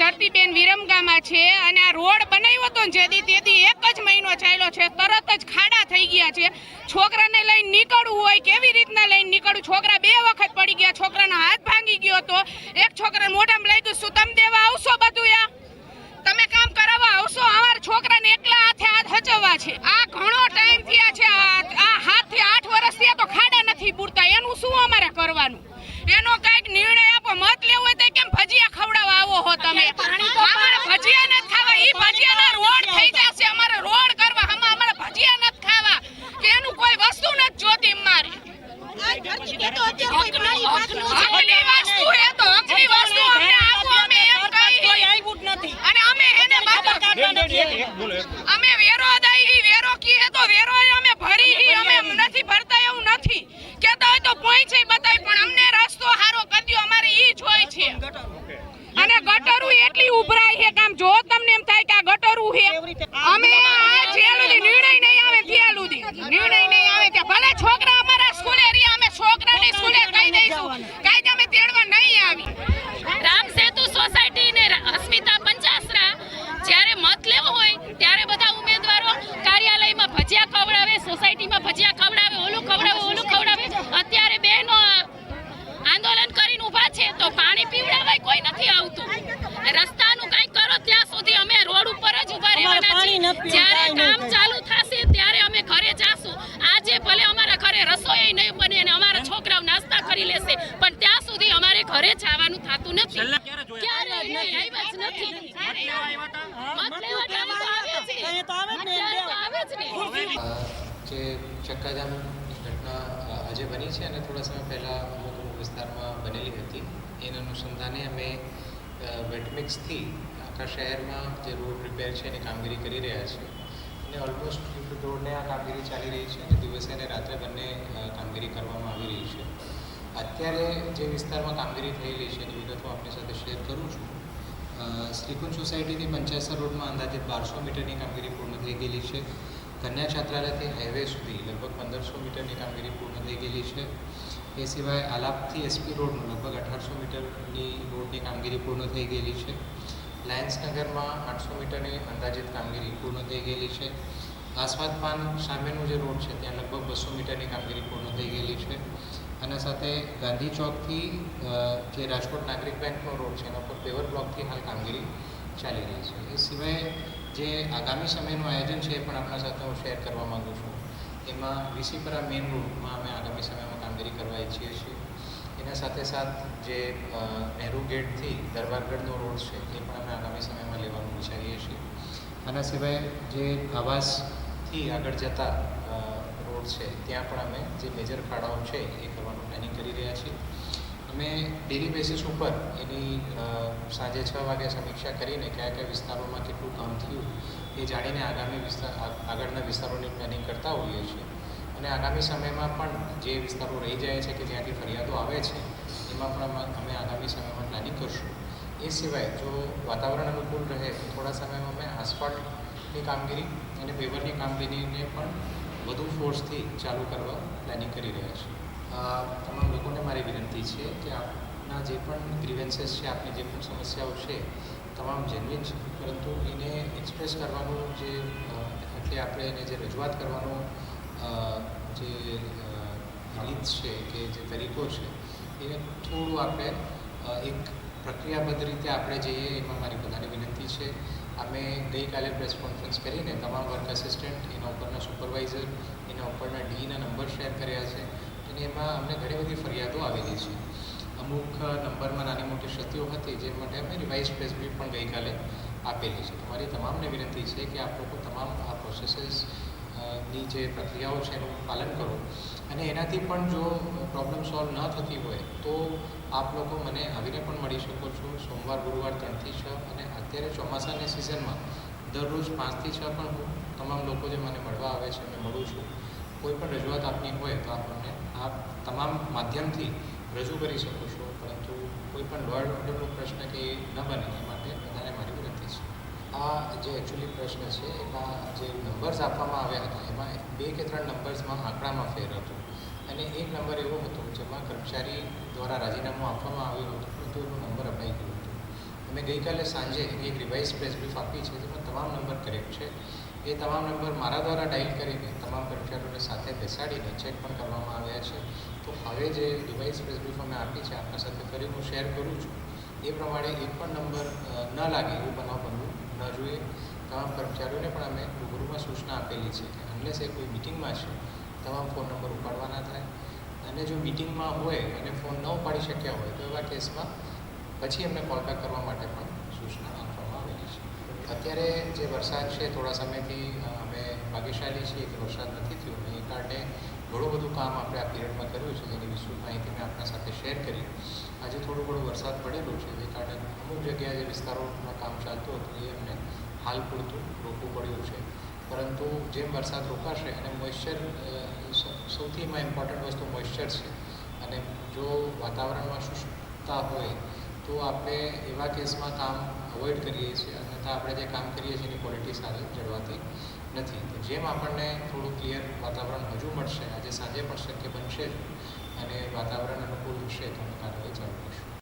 ધરતીબેન વિરમગામાં છે અને આ રોડ બનાવ્યો હતો જેથી તેથી એક જ મહિનો ચાલ્યો છે, તરત જ ખાડા થઈ ગયા છે. છોકરાને લઈને નીકળવું હોય કેવી રીતના લઈને નીકળવું છોકરા બે વખત પડી ગયા, છોકરાનો હાથ ભાંગી ગયો હતો એક છોકરાને મોઢામાં લઈ ગયું શું તમે દેવા આવશો બધું યા? તમે કામ કરાવવા આવશો? અમારા છોકરાને એકલા હાથે હાથ હચવવા છે. આ ઘણો ટાઈમ થયા છે, આ હાથથી આઠ વર્ષ થયા તો ખાડા નથી પૂરતા. એનું શું અમારે કરવાનું? એનો કંઈક નિર્ણય આપો, મત લેવો હોય તો કેમ ભજીયા તમે. અમારે ભજીયા નથી ખાવા. ઈ ભજીયાના રોડ થઈ જશે. અમારે રોડ કરવા. હમ અમારે ભજીયા નથી ખાવા. કે એનું કોઈ વસ્તુ નથી જોતી અમારે હકની વસ્તુ તો હકની વસ્તુ. અમે એમ કહી અને અમે એને બાબા અમે વેરો દઈ વેરો કી તો વેરો અમે ભરી અમે નથી ભરતા એવું નથી. કેતા હોય તો પહોંચે બતાય પણ અમને રસ્તો હારો કર્યો અમારે ઈ જ હોય છે અને ગટરું એટલી ઉભરાય છે કામ જો તમને એમ થાય કે આ ગટરું છે. અમે આ જ્યાં સુધી નિર્ણય નહીં આવે ત્યાં સુધી. નિર્ણય નહીં આવે ત્યાં. ભલે છોકરા અમારા સ્કૂલે રહી અમે છોકરાની સ્કૂલે કહી દઈશું. કાયદા અમે તેડવા નહીં આવી. રામ સેતુ સોસાયટી ને અસ્મિતા પંચાસરા જ્યારે મત લેવો હોય ત્યારે બધા ઉમેદવારો કાર્યાલયમાં ભજીયા ખવડાવે સોસાયટીમાં ભજીયા ખવડાવે ઓલું ખવડાવે ઓલું ખવડાવે અત્યારે બહેનો આંદોલન કરીને ઊભા છે તો પાણી પીવડાવાય કોઈ નથી આવતું રસ્તાનું કંઈક કરો ત્યાં સુધી અમે રોડ ઉપર જ રહેવાના છીએ જ્યારે કામ ચાલુ થશે ત્યારે અમે ઘરે જાશું. આજે ભલે અમારા ઘરે રસોઈ નહીં બને અને અમારા છોકરાઓ નાસ્તા કરી લેશે પણ ત્યાં સુધી અમારે ઘરે જવાનું થતું નથી. જ ચક્કાજામ ઘટના આજે બની છે અને થોડા સમય પહેલાં અમુક વિસ્તારમાં બનેલી હતી. એના અનુસંધાને અમે વેટમિક્સથી આખા શહેરમાં જે રોડ રિપેર છે એની કામગીરી કરી રહ્યા છે. અને ઓલમોસ્ટ રોડને આ કામગીરી ચાલી રહી છે અને દિવસે અને રાત્રે બંને કામગીરી કરવામાં આવી રહી છે. અત્યારે જે વિસ્તારમાં કામગીરી થયેલી છે, એની વિગતો આપની સાથે શેર કરું છું. શ્રીકુંજ સોસાયટીથી પંચાસર રોડમાં અંદાજિત બારસો મીટરની કામગીરી પૂર્ણ થઈ ગયેલી છે. કન્યા છાત્રાલયથી હાઈવે સુધી લગભગ પંદરસો મીટરની કામગીરી પૂર્ણ થઈ ગયેલી છે. એ સિવાય આલાપથી એસપી રોડનું લગભગ અઢારસો મીટરની રોડની કામગીરી પૂર્ણ થઈ ગયેલી છે. લાયન્સનગરમાં આઠસો મીટરની અંદાજિત કામગીરી પૂર્ણ થઈ ગયેલી છે. આસ્વાદ પાન સામેનું જે રોડ છે, ત્યાં લગભગ બસો મીટરની કામગીરી પૂર્ણ થઈ ગયેલી છે. અને સાથે ગાંધી ચોકથી જે રાજકોટ નાગરિક બેંકનો રોડ છે, એના પર પેવર બ્લોકથી હાલ કામગીરી ચાલી રહી છે. એ સિવાય જે આગામી સમયનું આયોજન છે, એ પણ આપણા સાથે હું શેર કરવા માગું છું. એમાં વિસીપરા મેઇન રોડમાં અમે આગામી સમયમાં કામગીરી કરવા ઈચ્છીએ છીએ. એના સાથે સાથ જે નહેરુ ગેટથી દરબારગઢનો રોડ છે, એ પણ અમે આગામી સમયમાં લેવાનું વિચારીએ છીએ. આના સિવાય જે આવાસથી આગળ જતા રોડ છે, ત્યાં પણ અમે જે મેજર ખાડાઓ છે, એ કરવાનું પ્લાનિંગ કરી રહ્યા છીએ. અમે ડેલી બેસિસ ઉપર એની સાંજે છ વાગે સમીક્ષા કરીને કયા કયા વિસ્તારોમાં કેટલું કામ થયું, એ જાણીને આગામી વિસ્તાર આગળના વિસ્તારોની પ્લાનિંગ કરતા હોઈએ છીએ. અને આગામી સમયમાં પણ જે વિસ્તારો રહી જાય છે કે જ્યાંથી ફરિયાદો આવે છે, એમાં પણ અમે- આગામી સમયમાં પ્લાનિંગ કરશું. એ સિવાય જો વાતાવરણ અનુકૂળ રહે તો થોડા સમયમાં અમે આસફાલ્ટની કામગીરી અને પેવરની કામગીરીને પણ વધુ ફોર્સથી ચાલુ કરવા પ્લાનિંગ કરી રહ્યા છીએ. તમામ લોકોને મારી વિનંતી છે કે આપના જે પણ ગ્રીવન્સીસ છે, આપની જે પણ સમસ્યાઓ છે, તમામ જેન્યુઇન છે. પરંતુ એને એક્સપ્રેસ કરવાનું જે એટલે આપણે એને જે રજૂઆત કરવાનો જે રીત છે કે જે તરીકો છે એને થોડું આપણે એક પ્રક્રિયાબદ્ધ રીતે આપણે જઈએ એમાં મારી બધાની વિનંતી છે. અમે ગઈકાલે પ્રેસ કોન્ફરન્સ કરીને તમામ વર્ક આસિસ્ટન્ટ એના ઉપરના સુપરવાઇઝર એના ઉપરના ડીના નંબર શેર કર્યા છે. અને એમાં અમને ઘણી બધી ફરિયાદો આવેલી છે. અમુક નંબરમાં નાની મોટી ક્ષતિઓ હતી જે માટે અમે રિવાઇઝ પ્રેસ બ્રીફ પણ ગઈકાલે આપેલી છે. તમારી તમામને વિનંતી છે કે આપ લોકો તમામ આ પ્રોસેસીસ ની જે પ્રક્રિયાઓ છે એનું પાલન કરો. અને એનાથી પણ જો પ્રોબ્લેમ સોલ્વ ન થતી હોય, તો આપ લોકો મને આવીને પણ મળી શકો છો. સોમવાર, ગુરુવાર ત્રણથી છ અને અત્યારે ચોમાસાની સિઝનમાં દરરોજ પાંચથી છ પણ હું તમામ લોકો જે મને મળવા આવે છે મેં મળું છું. કોઈ પણ રજૂઆત આપની હોય તો આપ અમને આપ તમામ માધ્યમથી રજૂ કરી શકો છો. પરંતુ કોઈ પણ ઓર્ડરનો પ્રશ્ન કે ન બને, એ માટે બધાને મારી આ જે એકચ્યુઅલી પ્રશ્ન છે, એમાં જે નંબર્સ આપવામાં આવ્યા હતા, એમાં બે કે ત્રણ નંબર્સમાં આંકડામાં ફેર હતો. અને એક નંબર એવો હતો જેમાં કર્મચારી દ્વારા રાજીનામું આપવામાં આવ્યું હતું પરંતુ એનો નંબર અપાઈ ગયો હતો. અમે ગઈકાલે સાંજે એક રિવાઇઝ પ્રેસ બ્રીફ આપી છે, જેમાં તમામ નંબર કરેક્ટ છે. એ તમામ નંબર મારા દ્વારા ડાયલ કરીને તમામ કર્મચારીઓને સાથે બેસાડીને ચેક પણ કરવામાં આવ્યા છે. તો હવે જે રિવાઇઝ પ્રેસ બ્રીફ અમે આપી છે આપણા સાથે ફરી હું શેર કરું છું. એ પ્રમાણે એક પણ નંબર ન લાગે એવું બનાવ જોઈએ તમામ કર્મચારીઓને પણ અમે રૂબરૂમાં સૂચના આપેલી છે કે અનલેસ એ કોઈ મિટિંગમાં છે, તમામ ફોન નંબર ઉપાડવાના થાય. અને જો મિટિંગમાં હોય અને ફોન ન ઉપાડી શક્યા હોય તો એવા કેસમાં પછી એમને કોલ બેક કરવા માટે પણ સૂચના આપવામાં આવેલી છે. અત્યારે જે વરસાદ છે, થોડા સમયથી અમે ભાગ્યશાળી છીએ કે વરસાદ નથી થયો એ કારણે ઘણું બધું કામ આપણે આ પીરિયડમાં કર્યું છે, જેની વિસ્તૃત માહિતી મેં આપણા સાથે શેર કરી. આજે થોડો ઘણો વરસાદ પડેલો છે, જે કારણે અમુક જગ્યાએ જે વિસ્તારોમાં કામ ચાલતું હતું, એ અમને હાલ પૂરતું રોકવું પડ્યું છે. પરંતુ જેમ વરસાદ રોકાશે અને મોઇશ્ચર સૌથી એમાં ઇમ્પોર્ટન્ટ વસ્તુ મોઇશ્ચર છે. અને જો વાતાવરણમાં શુષ્કતા હોય, તો આપણે એવા કેસમાં કામ અવોઇડ કરીએ છીએ. અન્યથા આપણે જે કામ કરીએ છીએ એની ક્વોલિટી સારી જળવાતી નથી. તો જેમ આપણને થોડું ક્લિયર વાતાવરણ હજુ મળશે, આજે સાંજે પણ શક્ય બનશે અને વાતાવરણ અનુકૂળ હશે, તો અમે કાર્યવાહી ચાલુ કરશું.